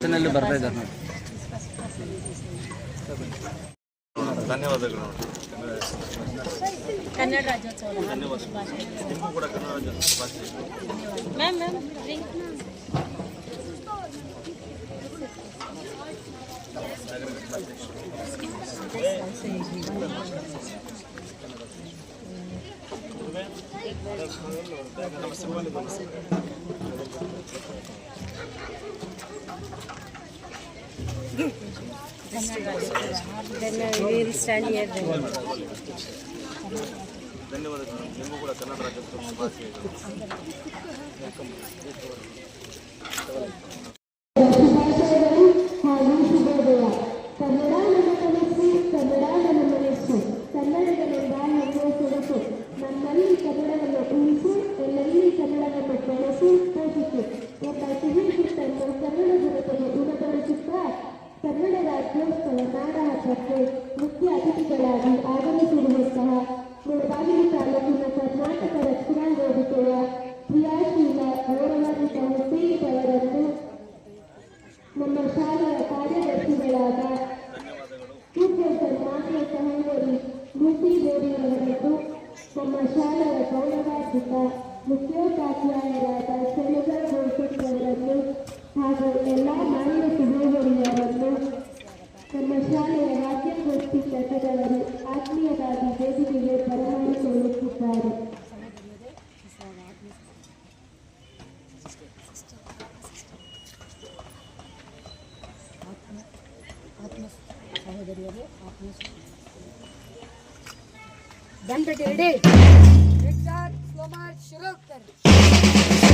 ನಲ್ಲಿ ಬರ್ತಾ ಇದ್ದಾರೆ ನೋಡಿ ಧನ್ಯವಾದಗಳು ಕನ್ನಡ ರಾಜ್ಯೋತ್ಸವ ನಿಮಗೂ ಕೂಡ ಕನ್ನಡ ರಾಜ್ಯೋತ್ಸವ ಭಾಷೆ ಮ್ಯಾಮ್ ಮ್ಯಾಮ್ ಧನ್ಯವಾದಗಳು ನಿಮಗೂ ಕೂಡ ಕನ್ನಡ ರಾಜ್ಯೋತ್ಸವ ಭಾಷೆ ಕನ್ನಡವನ್ನು ಬೆಳೆಸು ಪೋಷಿಸು ಎಂಬ ಸಿಹಿ ಗುಟ್ಟನ್ನು ಕನ್ನಡ ಜನತೆಗೆ ಉಣಬಡಿಸುತ್ತಾ ಕನ್ನಡ ರಾಜ್ಯೋತ್ಸವ ನಾಡಹಬ್ಬಕ್ಕೆ ಮುಖ್ಯ ಅತಿಥಿಗಳಾಗಿ ಆಗಮಿಸಿರುವಂತಹ జరిగేది దండ टेढ़े स्लो मार्च शुरू कर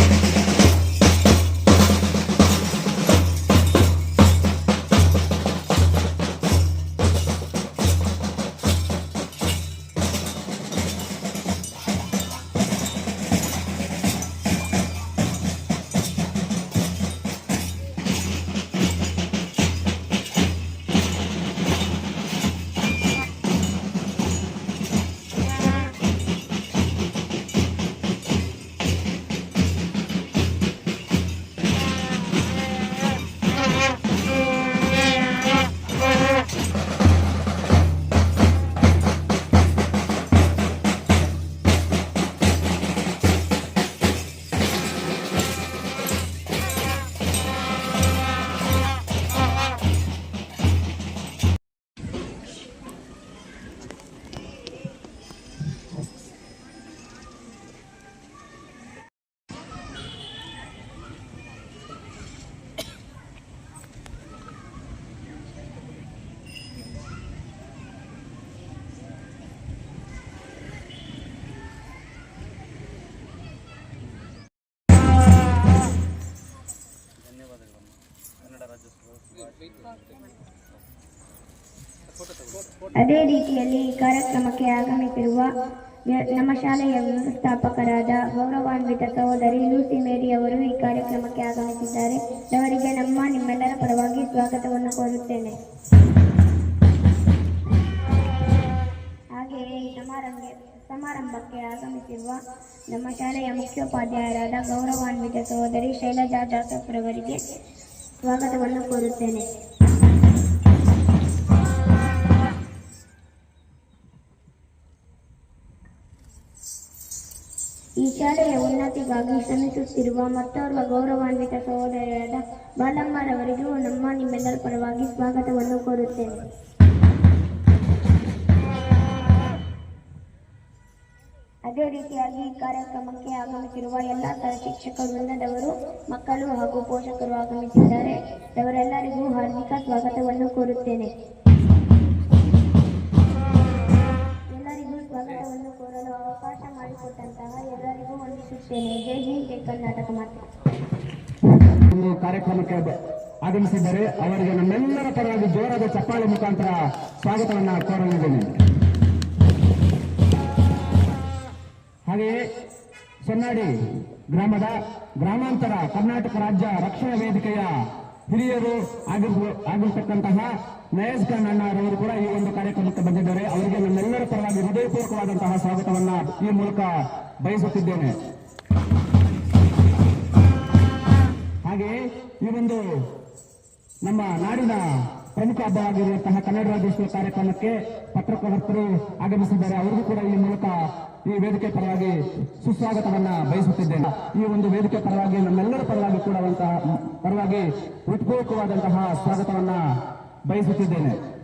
ಅದೇ ರೀತಿಯಲ್ಲಿ ಈ ಕಾರ್ಯಕ್ರಮಕ್ಕೆ ಆಗಮಿಸಿರುವ ನಮ್ಮ ಶಾಲೆಯ ವ್ಯವಸ್ಥಾಪಕರಾದ ಗೌರವಾನ್ವಿತ ಸಹೋದರಿ ಲೂಸಿ ಮೇರಿ ಅವರು ಈ ಕಾರ್ಯಕ್ರಮಕ್ಕೆ ಆಗಮಿಸಿದ್ದಾರೆ. ಅವರಿಗೆ ನಮ್ಮ ನಿಮ್ಮೆಲ್ಲರ ಪರವಾಗಿ ಸ್ವಾಗತವನ್ನು ಕೋರುತ್ತೇನೆ. ಹಾಗೆಯೇ ಈ ಸಮಾರಂಭ, ಸಮಾರಂಭಕ್ಕೆ ಆಗಮಿಸಿರುವ ನಮ್ಮ ಶಾಲೆಯ ಮುಖ್ಯೋಪಾಧ್ಯಾಯರಾದ ಗೌರವಾನ್ವಿತ ಸಹೋದರಿ ಶೈಲಜಾ ಜಾಸಪ್ರವರಿಗೆ ಸ್ವಾಗತವನ್ನು ಕೋರುತ್ತೇನೆ. ಈ ಶಾಲೆಯ ಉನ್ನತಿಗಾಗಿ ಶ್ರಮಿಸುತ್ತಿರುವ ಮತ್ತೋರ್ವ ಗೌರವಾನ್ವಿತ ಸಹೋದರಿಯಾದ ಬಾಲಮ್ಮರವರಿಗೂ ನಮ್ಮ ನಿಮ್ಮೆಲ್ಲರ ಪರವಾಗಿ ಸ್ವಾಗತವನ್ನು ಕೋರುತ್ತೇನೆ. ಅದೇ ರೀತಿಯಾಗಿ ಈ ಕಾರ್ಯಕ್ರಮಕ್ಕೆ ಆಗಮಿಸಿರುವ ಎಲ್ಲ ಶಿಕ್ಷಕ ವೃಂದದವರು, ಮಕ್ಕಳು ಹಾಗೂ ಪೋಷಕರು ಆಗಮಿಸಿದ್ದಾರೆ. ಅವರೆಲ್ಲರಿಗೂ ಹಾರ್ದಿಕ ಸ್ವಾಗತವನ್ನು ಕೋರುತ್ತೇನೆ. ಒಂದು ಕಾರ್ಯಕ್ರಮಕ್ಕೆ ಆಗಮಿಸಿದ್ದಾರೆ ಅವರಿಗೆ ನಮ್ಮೆಲ್ಲರ ಪರವಾಗಿ ಜೋರಾದ ಚಪ್ಪಾಳೆ ಮುಖಾಂತರ ಸ್ವಾಗತವನ್ನ ಕೋರಲಿದ್ದೇನೆ. ಹಾಗೆಯೇ ಸೊನ್ನಾಡಿ ಗ್ರಾಮದ ಗ್ರಾಮಾಂತರ ಕರ್ನಾಟಕ ರಾಜ್ಯ ರಕ್ಷಣಾ ವೇದಿಕೆಯ ಹಿರಿಯರು ಆಗಿರ್ತಕ್ಕಂತಹ ನಯಸ್ ಖಾನ್ ಅಣ್ಣರವರು ಕೂಡ ಈ ಒಂದು ಕಾರ್ಯಕ್ರಮಕ್ಕೆ ಬಂದಿದ್ದಾರೆ. ಅವರಿಗೆ ನಮ್ಮೆಲ್ಲರ ಪರವಾಗಿ ಹೃದಯಪೂರ್ವಕವಾದಂತಹ ಸ್ವಾಗತವನ್ನ ಈ ಮೂಲಕ ಬಯಸುತ್ತಿದ್ದೇನೆ. ಹಾಗೆ ಈ ಒಂದು ನಮ್ಮ ನಾಡಿನ ಪ್ರಮುಖ ಹಬ್ಬ ಆಗಿರುವಂತಹ ಕನ್ನಡ ರಾಜ್ಯೋತ್ಸವ ಕಾರ್ಯಕ್ರಮಕ್ಕೆ ಪತ್ರಕರ್ತರು ಆಗಮಿಸಿದ್ದಾರೆ. ಅವರಿಗೂ ಕೂಡ ಈ ಮೂಲಕ ಈ ವೇದಿಕೆ ಪರವಾಗಿ ಸುಸ್ವಾಗತವನ್ನ ಬಯಸುತ್ತಿದ್ದೇನೆ. ಈ ಒಂದು ವೇದಿಕೆ ಪರವಾಗಿ ನಮ್ಮೆಲ್ಲರ ಪರವಾಗಿ ಕೂಡ ಪರವಾಗಿ ಹೃತ್ಪೂರ್ವಕವಾದಂತಹ ಸ್ವಾಗತವನ್ನ ಬಯಸುತ್ತಿದ್ದೇನೆ.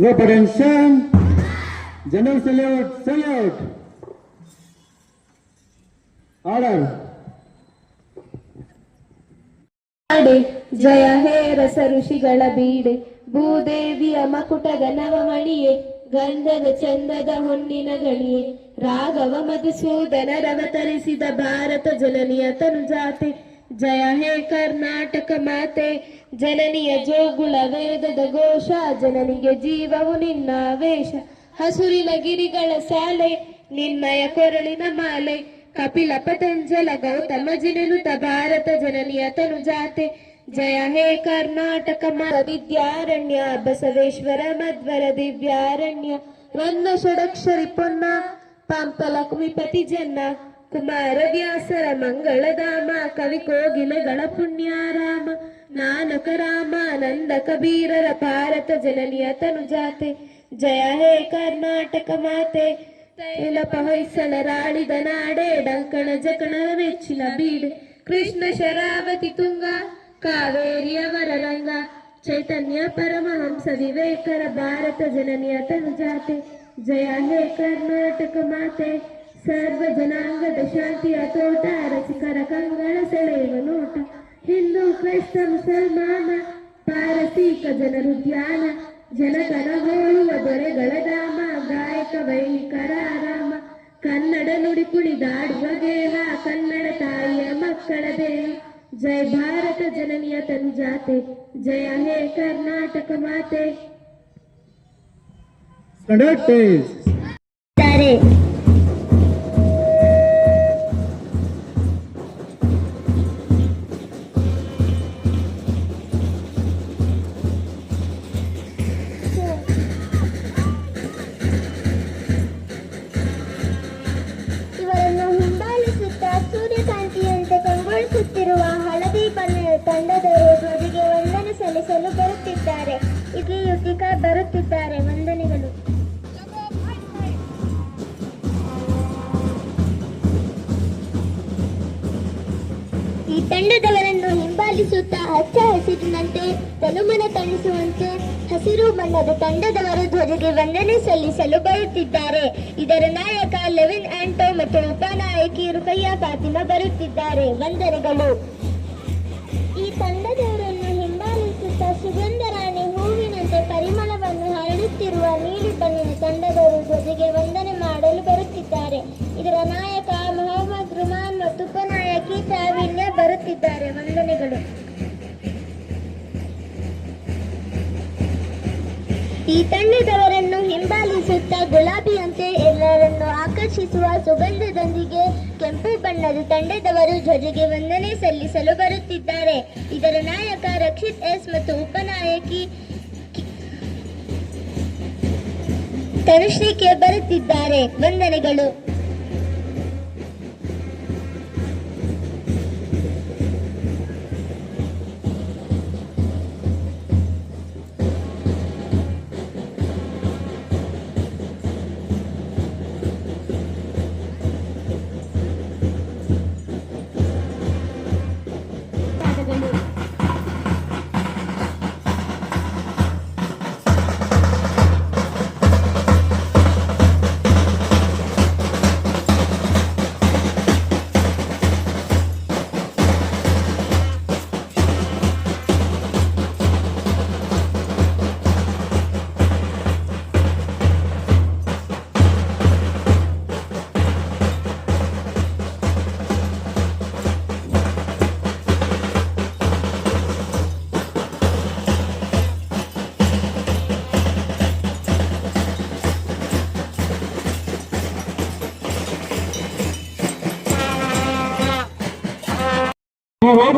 No attention. General salute, salute. Order. ಜಯ ಹೇ ರಸ ಋಷಿಗಳ ಬೀಡೆ ಭೂದೇವಿಯ ಮಕುಟದ ನವಮಣಿಯೇ ಗಂಧದ ಚಂದದ ಹೊನ್ನಿನ ಗಣಿಯೇ ರಾಘವ ಮಧುಸೂದನರವತರಿಸಿದ ಭಾರತ ಜನನಿಯ ತನುಜಾತೆ ಜಯ ಹೇ ಕರ್ನಾಟಕ ಮಾತೆ. ಜನನಿಯ ಜೋಗುಳ ವೇದದ ಘೋಷ, ಜನನಿಗೆ ಜೀವವು ನಿನ್ನ ವೇಷ ಹಸುರಿನ ಗಿರಿಗಳ ಸಾಲೆ ನಿನ್ನಯ ಕೊರಳಿನ ಮಾಲೆ. ಕಪಿಲ ಪತಂಜಲ ಗೌತಮ ಜಿನುತ ಭಾರತ, ಜನನಿಯ ತನುಜಾತೆ. ಜಯ ಹೇ ಕರ್ನಾಟಕ ವಿದ್ಯಾರಣ್ಯ, ಬಸವೇಶ್ವರ ಮಧ್ವರ ದಿವ್ಯಾರಣ್ಯ. ರನ್ನ ಷಡಕ್ಷರಿ ಪೊನ್ನ, ಪಂಪ ಲಕ್ಷ್ಮೀಪತಿ ಜನ್ನ. ಕುಮಾರ ವ್ಯಾಸರ ಮಂಗಳಧಾಮ ಕವಿ ಕೋಗಿಲೆಗಳ ಪುಣ್ಯಾರಾಮ ನಾನಕ ರಾಮ ನಂದ ಕಬೀರರ ಭಾರತ ಜನನಿಯ ತನುಜಾತೆ ಜಯ ಹೇ ಕರ್ನಾಟಕ ಮಾತೆ. ತೈಲಪ ಹೊಯ್ಸಳರಾಳಿದ ನಾಡೆ, ಡಂಕಣ ಜಕಣರ ಮೆಚ್ಚಿನ ಬೀಡು. ಕೃಷ್ಣ ಶರಾವತಿ ತುಂಗ ಕಾವೇರಿಯವರ ರಂಗ. ಚೈತನ್ಯ ಪರಮಹಂಸ ವಿವೇಕರ ಭಾರತ ಜನನಿಯ ತನುಜಾತೆ ಜಯ ಹೇ ಕರ್ನಾಟಕ ಮಾತೆ. ಸರ್ವ ಜನಾಂಗದ ಶಾಂತಿಯ ತೋಟ ರಸಿಕರ ಕಂಗಳ ಸೆಳೆಯುವ ನೋಟ ಹಿಂದೂ ಕ್ರೈಸ್ತ ಮುಸಲ್ಮಾನ ಪಾರಸೀಕ ಜನರು ಧ್ಯಾನ ಹೋಲುವ ದೊರೆಗಳ ಧಾಮ ಗಾಯಕ ವೈಣಿಕರ ಆರಾಮ ಕನ್ನಡ ನುಡಿ ಕುಣಿದಾಡುವ ಗೇಹ ಕನ್ನಡ ತಾಯಿಯ ಮಕ್ಕಳ ದೇಹ. ಜಯ ಭಾರತ ಜನನಿಯ ತನುಜಾತೆ ಜಯ ಹೇ ಕರ್ನಾಟಕ ಮಾತೆ. ಈ ತಂಡದವರನ್ನು ಹಿಂಬಾಲಿಸುತ್ತಾ ಹಚ್ಚ ಹಸಿರಿನಂತೆ ತನುಮನ ತಣಿಸುವಂತೆ ಹಸಿರು ಬಣ್ಣದ ತಂಡದವರು ಧ್ವಜಗೆ ವಂದನೆ ಸಲ್ಲಿಸಲು ಬರುತ್ತಿದ್ದಾರೆ. ಇದರ ನಾಯಕ ಲೆವಿನ್ ಆಂಟೋ ಮತ್ತು ಉಪನಾಯಕಿ ರುಕಯ್ಯ ಫಾತಿಮಾ ಬರುತ್ತಿದ್ದಾರೆ. ವಂದನೆಗಳು. ಈ ತಂಡದವರನ್ನು ಹಿಂಬಾಲಿಸುತ್ತಾ ಸುಗಂಧ ರಾಣಿ ಹೂವಿನಂತೆ ಪರಿಮಳವನ್ನು ಹರಡುತ್ತಿರುವ ನೀಲಿ ಬಣ್ಣದ ತಂಡದವರು ಧ್ವಜಗೆ ವಂದನೆ ಮಾಡಲು ಬರುತ್ತಿದ್ದಾರೆ. ಇದರ ನಾಯಕ ಮೊಹಮ್ಮದ್ ಮತ್ತು ಉಪನಾಯಕಿ ಪ್ರಾವೀಣ್ಯ ಬರುತ್ತಿದ್ದಾರೆ. ವಂದನೆಗಳು. ಈ ತಂಡದವರನ್ನು ಹಿಂಬಾಲಿಸುತ್ತಾ ಗುಲಾಬಿಯಂತೆ ಎಲ್ಲರನ್ನು ಆಕರ್ಷಿಸುವ ಸುಗಂಧದೊಂದಿಗೆ ಕೆಂಪು ಬಣ್ಣದ ತಂಡದವರು ಧ್ವಜಗೆ ವಂದನೆ ಸಲ್ಲಿಸಲು ಬರುತ್ತಿದ್ದಾರೆ. ಇದರ ನಾಯಕ ರಕ್ಷಿತ್ ಎಸ್ ಮತ್ತು ಉಪನಾಯಕಿ ತನುಶ್ರೀಕೆ ಬರುತ್ತಿದ್ದಾರೆ. ವಂದನೆಗಳು.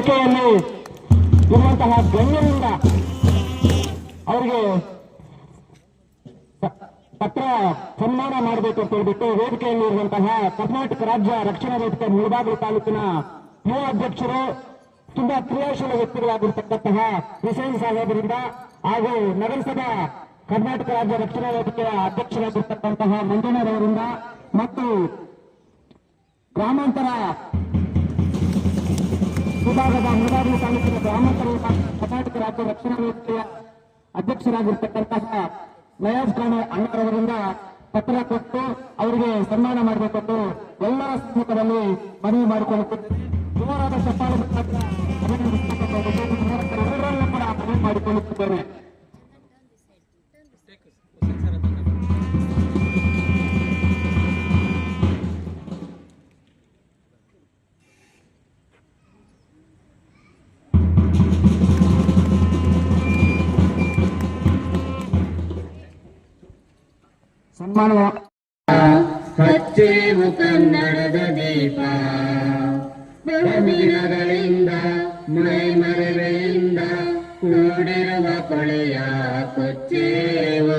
ವೇದಿಕೆಯಲ್ಲಿ ಇರುವಂತಹ ಗಣ್ಯರಿಂದ ಅವರಿಗೆ ಪತ್ರ ಸನ್ಮಾನ ಮಾಡಬೇಕು ಅಂತ ಹೇಳ್ಬಿಟ್ಟು ವೇದಿಕೆಯಲ್ಲಿ ಇರುವಂತಹ ಕರ್ನಾಟಕ ರಾಜ್ಯ ರಕ್ಷಣಾ ವೇದಿಕೆ ಮುಳಬಾಗಿಲು ತಾಲೂಕಿನ ಯುವ ಅಧ್ಯಕ್ಷರು, ತುಂಬಾ ಕ್ರಿಯಾಶೀಲ ವ್ಯಕ್ತಿಗಳಾಗಿರ್ತಕ್ಕಂತಹ ಹುಸೇನ್ ಸಾಹೇಬರಿಂದ ಹಾಗೂ ನಗರಸಭಾ ಕರ್ನಾಟಕ ರಾಜ್ಯ ರಕ್ಷಣಾ ವೇದಿಕೆಯ ಅಧ್ಯಕ್ಷರಾಗಿರ್ತಕ್ಕಂತಹ ಮಂಜುನಾಥ್ ಮತ್ತು ಗ್ರಾಮಾಂತರ ವಿಭಾಗದ ಮುಳಬಾಗಿಲು ತಾಲೂಕಿನ ಗ್ರಾಮಾಂತರ ಕರ್ನಾಟಕ ರಾಜ್ಯ ರಕ್ಷಣಾ ವೇದಿಕೆಯ ಅಧ್ಯಕ್ಷರಾಗಿರ್ತಕ್ಕಂತಹ ನಯಾಜ್ ಖಾನ್ ಅಣ್ಣರವರಿಂದ ಪತ್ರ ಕೊಟ್ಟು ಅವರಿಗೆ ಸನ್ಮಾನ ಮಾಡಬೇಕೆಂದು ಎಲ್ಲರ ಸಮ್ಮುಖದಲ್ಲಿ ಮನವಿ ಮಾಡಿಕೊಳ್ಳುತ್ತಿದ್ದೇನೆ. ಜೋರಾದ ಎಲ್ಲರನ್ನೂ ಕೂಡ ಮನವಿ ಮಾಡಿಕೊಳ್ಳುತ್ತಿದ್ದೇನೆ. ಸನ್ಮಾನ ಹಚ್ಚೇವು ಕನ್ನಡದ ದೀಪ. ಬಹುದಿನಗಳಿಂದ ಮೈ ಮರೆವೆಯಿಂದ ಕೂಡಿರುವ ಕೊಳೆಯ ಕೊಚ್ಚೇವು.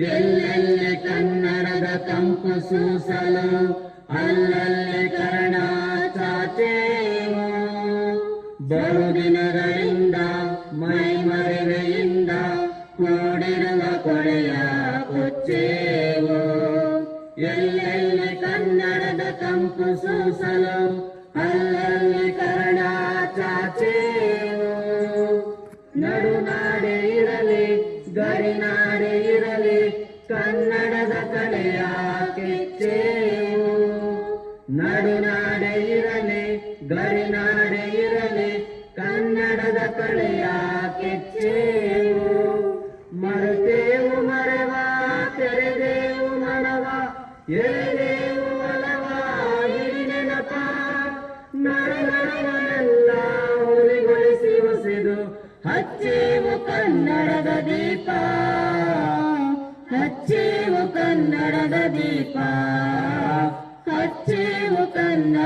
ಎಲ್ಲೆಲ್ಲಿ ಕನ್ನಡದ ಕಂಪು ಸೂಸಲು, ಅಲ್ಲಲ್ಲಿ ಕರ್ಣ ಚಾಚೇವು.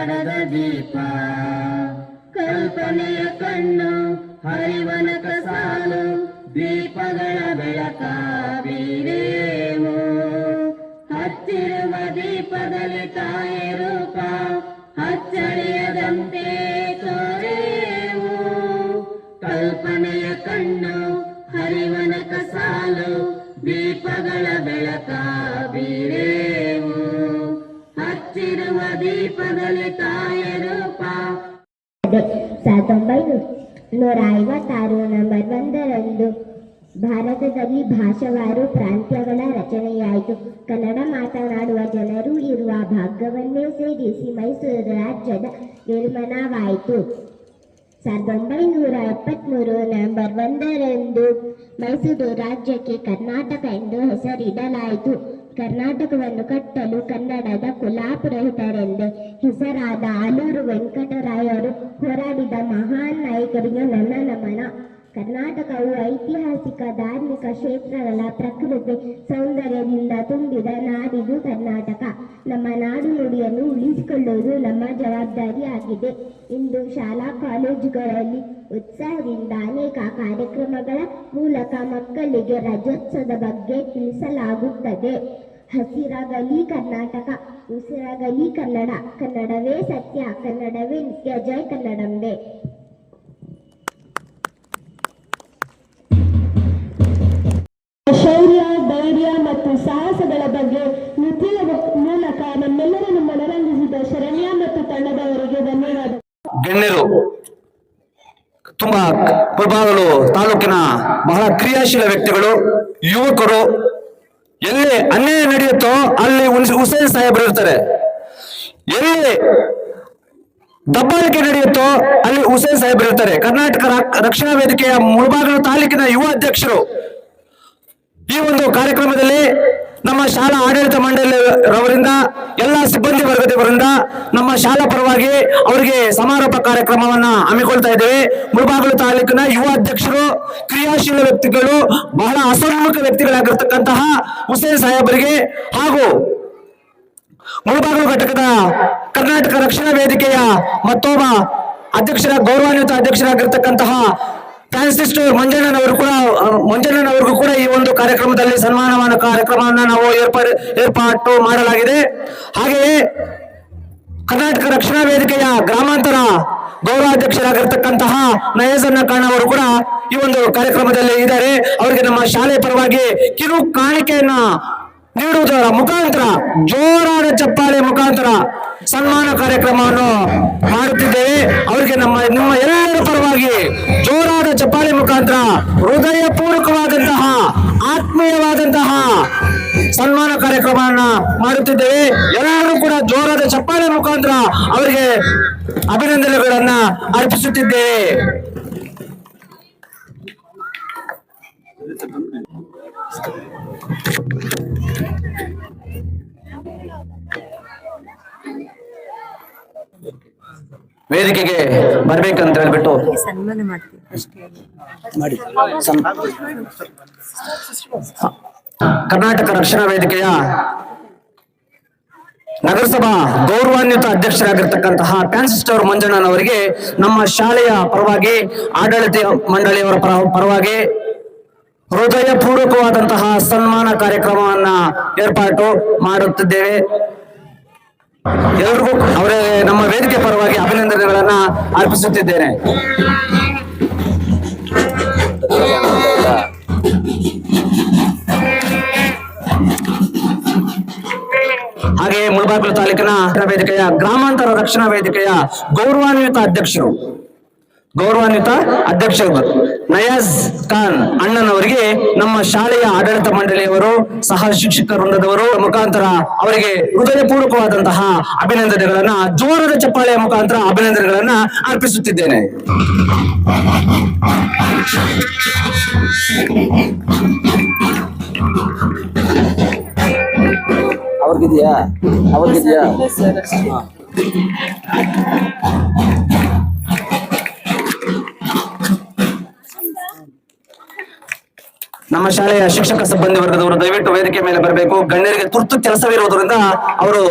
ಕನ್ನಡದ ದೀಪ. ಕಲ್ಪನೆಯ ಕಣ್ಣು ಹರಿವನಕ ಸಾಲು ದೀಪಗಳ ಬೆಳಕ ಬೀರೇವು. ಹತ್ತಿರುವ ದೀಪದಲ್ಲಿ ತಾಯ ದೀಪದಲ್ಲಿ ತಾಯ ರೂಪ ಸಾವಿರದ ಒಂಬೈನೂರ ಐವತ್ತಾರು ನಂಬರ್ ಒಂದರಂದು ಭಾರತದಲ್ಲಿ ಭಾಷಾವಾರು ಪ್ರಾಂತ್ಯಗಳ ರಚನೆಯಾಯಿತು. ಕನ್ನಡ ಮಾತನಾಡುವ ಜನರು ಇರುವ ಭಾಗವನ್ನೇ ಸೇರಿಸಿ ಮೈಸೂರು ರಾಜ್ಯದ ನಿರ್ಮಾಣವಾಯಿತು. ಸಾವಿರದ ಒಂಬೈನೂರ ಎಪ್ಪತ್ಮೂರು ನವೆಂಬರ್ ಒಂದರಂದು ಮೈಸೂರು ರಾಜ್ಯಕ್ಕೆ ಕರ್ನಾಟಕ ಎಂದು ಹೆಸರಿಡಲಾಯಿತು. ಕರ್ನಾಟಕವನ್ನು ಕಟ್ಟಲು ಕನ್ನಡದ ಕುಲಾಪುರೋಹಿತರೆಂದೇ ಹೆಸರಾದ ಆಲೂರು ವೆಂಕಟರಾಯರು ಹೋರಾಡಿದ ಮಹಾನ್ ನಾಯಕರಿಗೆ ನನ್ನ ನಮನ. ಕರ್ನಾಟಕವು ಐತಿಹಾಸಿಕ, ಧಾರ್ಮಿಕ ಕ್ಷೇತ್ರಗಳ ಪ್ರಕೃತಿ ಸೌಂದರ್ಯದಿಂದ ತುಂಬಿದ ನಾಡಿದು ಕರ್ನಾಟಕ. ನಮ್ಮ ನಾಡು ನುಡಿಯನ್ನು ಉಳಿಸಿಕೊಳ್ಳುವುದು ನಮ್ಮ ಜವಾಬ್ದಾರಿಯಾಗಿದೆ. ಇಂದು ಶಾಲಾ ಕಾಲೇಜುಗಳಲ್ಲಿ ಉತ್ಸಾಹದಿಂದ ಅನೇಕ ಕಾರ್ಯಕ್ರಮಗಳ ಮೂಲಕ ಮಕ್ಕಳಿಗೆ ರಾಜ್ಯೋತ್ಸವದ ಬಗ್ಗೆ ತಿಳಿಸಲಾಗುತ್ತದೆ. ಹಸಿರಾಗಲಿ ಕರ್ನಾಟಕ ಉಸಿರಾಗಲಿ ಕನ್ನಡ ಕನ್ನಡವೇ ಸತ್ಯ ಕನ್ನಡವೇ ನಿತ್ಯ ಜಯ ಕನ್ನಡಂಬೆ. ಶೌರ್ಯ ಧೈರ್ಯ ಮತ್ತು ಸಾಹಸಗಳ ಬಗ್ಗೆ ನೃತ್ಯದ ಮೂಲಕ ನಮ್ಮೆಲ್ಲರನ್ನು ಮನರಂಜಿಸಿದ ಶರಣ್ಯ ಮತ್ತು ತಂಡದವರಿಗೆ ಧನ್ಯವಾದ. ಗಣ್ಯರು ತುಂಬಾ ಪ್ರಭಾವಗಳು ತಾಲೂಕಿನ ಬಹಳ ಕ್ರಿಯಾಶೀಲ ವ್ಯಕ್ತಿಗಳು ಯುವಕರು ಎಲ್ಲಿ? ಅನ್ಯಾಯ ನಡೆಯುತ್ತೋ ಅಲ್ಲಿ ಹುಸ್- ಹುಸೇನ್ ಸಾಹೇಬ್ ಇರ್ತಾರೆ. ಎಲ್ಲಿ? ದಬ್ಬಾಳಿಕೆ ನಡೆಯುತ್ತೋ ಅಲ್ಲಿ ಹುಸೇನ್ ಸಾಹೇಬ್ ಇರ್ತಾರೆ. ಕರ್ನಾಟಕ ರಕ್ಷಣಾ ವೇದಿಕೆಯ ಮುಳಬಾಗಿಲು ತಾಲೂಕಿನ ಯುವ ಅಧ್ಯಕ್ಷರು ಈ ಒಂದು ಕಾರ್ಯಕ್ರಮದಲ್ಲಿ ನಮ್ಮ ಶಾಲಾ ಆಡಳಿತ ಮಂಡಳಿ ರವರಿಂದ, ಎಲ್ಲ ಸಿಬ್ಬಂದಿ ವರ್ಗದವರಿಂದ ನಮ್ಮ ಶಾಲಾ ಪರವಾಗಿ ಅವರಿಗೆ ಸಮಾರೋಪ ಕಾರ್ಯಕ್ರಮವನ್ನ ಹಮ್ಮಿಕೊಳ್ತಾ ಇದ್ದೇವೆ. ಮುಳಬಾಗಿಲು ತಾಲೂಕಿನ ಯುವ ಅಧ್ಯಕ್ಷರು, ಕ್ರಿಯಾಶೀಲ ವ್ಯಕ್ತಿಗಳು, ಬಹಳ ಅಸನ್ಮುಖ ವ್ಯಕ್ತಿಗಳಾಗಿರ್ತಕ್ಕಂತಹ ಹುಸೇನ್ ಸಾಹೇಬರಿಗೆ ಹಾಗೂ ಮುಳಬಾಗಿಲು ಘಟಕದ ಕರ್ನಾಟಕ ರಕ್ಷಣಾ ವೇದಿಕೆಯ ಮತ್ತೊಬ್ಬ ಅಧ್ಯಕ್ಷರ, ಗೌರವಾನ್ವಿತ ಅಧ್ಯಕ್ಷರಾಗಿರ್ತಕ್ಕಂತಹ ಫ್ರಾನ್ಸಿಸ್ ಮಂಜಣ್ಣನವರು ಕೂಡ ಮಂಜಣ್ಣನ ಮಂಜಣ್ಣನವರಿಗೂ ಕೂಡ ಈ ಒಂದು ಕಾರ್ಯಕ್ರಮದಲ್ಲಿ ಸನ್ಮಾನವಾದ ಕಾರ್ಯಕ್ರಮವನ್ನು ನಾವು ಏರ್ಪಾಡು, ಏರ್ಪಾಟು ಮಾಡಲಾಗಿದೆ. ಹಾಗೆಯೇ ಕರ್ನಾಟಕ ರಕ್ಷಣಾ ವೇದಿಕೆಯ ಗ್ರಾಮಾಂತರ ಗೌರವಾಧ್ಯಕ್ಷರಾಗಿರ್ತಕ್ಕಂತಹ ನಯಸನ್ನ ಕಾಣವರು ಅವರು ಕೂಡ ಈ ಒಂದು ಕಾರ್ಯಕ್ರಮದಲ್ಲಿ ಇದ್ದಾರೆ. ಅವರಿಗೆ ನಮ್ಮ ಶಾಲೆ ಪರವಾಗಿ ಕಿರು ಕಾಣಿಕೆಯನ್ನ ನೀಡುವುದರ ಮುಖಾಂತರ, ಜೋರಾದ ಚಪ್ಪಾಳೆ ಮುಖಾಂತರ ಸನ್ಮಾನ ಕಾರ್ಯಕ್ರಮವನ್ನು ಮಾಡುತ್ತಿದ್ದೇವೆ. ಅವರಿಗೆ ನಮ್ಮ, ನಿಮ್ಮ ಎಲ್ಲರ ಪರವಾಗಿ ಚಪ್ಪಾಳೆ ಮುಖಾಂತರ ಹೃದಯ ಪೂರ್ವಕವಾದಂತಹ ಆತ್ಮೀಯವಾದಂತಹ ಸನ್ಮಾನ ಕಾರ್ಯಕ್ರಮವನ್ನ ಮಾಡುತ್ತಿದ್ದೇವೆ. ಎಲ್ಲರೂ ಕೂಡ ಜೋರಾದ ಚಪ್ಪಾಳೆ ಮುಖಾಂತರ ಅವರಿಗೆ ಅಭಿನಂದನೆಗಳನ್ನ ಅರ್ಪಿಸುತ್ತಿದ್ದೇವೆ. ವೇದಿಕೆಗೆ ಬರ್ಬೇಕಂತ ಹೇಳ್ಬಿಟ್ಟು ಸನ್ಮಾನ ಮಾಡ್ತೀವಿ. ಮಾಡಿ. ಕರ್ನಾಟಕ ರಕ್ಷಣಾ ವೇದಿಕೆಯ ನಗರಸಭಾ ಗೌರವಾನ್ವಿತ ಅಧ್ಯಕ್ಷರಾಗಿರ್ತಕ್ಕಂತಹ ಪ್ಯಾನ್ಸಿಸ್ಟರ್ ಮಂಜಣ್ಣನವರಿಗೆ ನಮ್ಮ ಶಾಲೆಯ ಪರವಾಗಿ ಆಡಳಿತ ಮಂಡಳಿಯವರ ಪರ ಪರವಾಗಿ ಹೃದಯ ಪೂರ್ವಕವಾದಂತಹ ಸನ್ಮಾನ ಕಾರ್ಯಕ್ರಮವನ್ನ ಏರ್ಪಾಟು ಮಾಡುತ್ತಿದ್ದೇವೆ. ಎಲ್ರಿಗೂ ಅವರೇ ನಮ್ಮ ವೇದಿಕೆ ಪರವಾಗಿ ಅಭಿನಂದನೆಗಳನ್ನ ಅರ್ಪಿಸುತ್ತಿದ್ದೇನೆ. ಹಾಗೆಯೇ ಮುಳಬಾಗಿಲು ತಾಲೂಕಿನ ವೇದಿಕೆಯ ಗ್ರಾಮಾಂತರ ರಕ್ಷಣಾ ವೇದಿಕೆಯ ಗೌರವಾನ್ವಿತ ಅಧ್ಯಕ್ಷರು. ಗೌರವಾನ್ವಿತ ಅಧ್ಯಕ್ಷರು ನಯಾಜ್ ಖಾನ್ ಅಣ್ಣನವರಿಗೆ ನಮ್ಮ ಶಾಲೆಯ ಆಡಳಿತ ಮಂಡಳಿಯವರು, ಸಹ ಶಿಕ್ಷಕ ವೃಂದದವರು ಮುಖಾಂತರ ಅವರಿಗೆ ಹೃದಯಪೂರ್ವಕವಾದಂತಹ ಅಭಿನಂದನೆಗಳನ್ನ, ಜೋರದ ಚಪ್ಪಾಳೆಯ ಮುಖಾಂತರ ಅಭಿನಂದನೆಗಳನ್ನ ಅರ್ಪಿಸುತ್ತಿದ್ದೇನೆ. ಅವ್ರಿಗಿದ್ಯಾ? ಅವ್ರಿಗಿದ್ಯಾ? ನಮ್ಮ ಶಾಲೆಯ ಶಿಕ್ಷಕ ಸಿಬ್ಬಂದಿ ವರ್ಗದವರು ದಯವಿಟ್ಟು ವೇದಿಕೆ ಮೇಲೆ ಬರಬೇಕು. ಗಣ್ಯರಿಗೆ ತುರ್ತು ಕೆಲಸವಿರುವುದರಿಂದ ಅವರು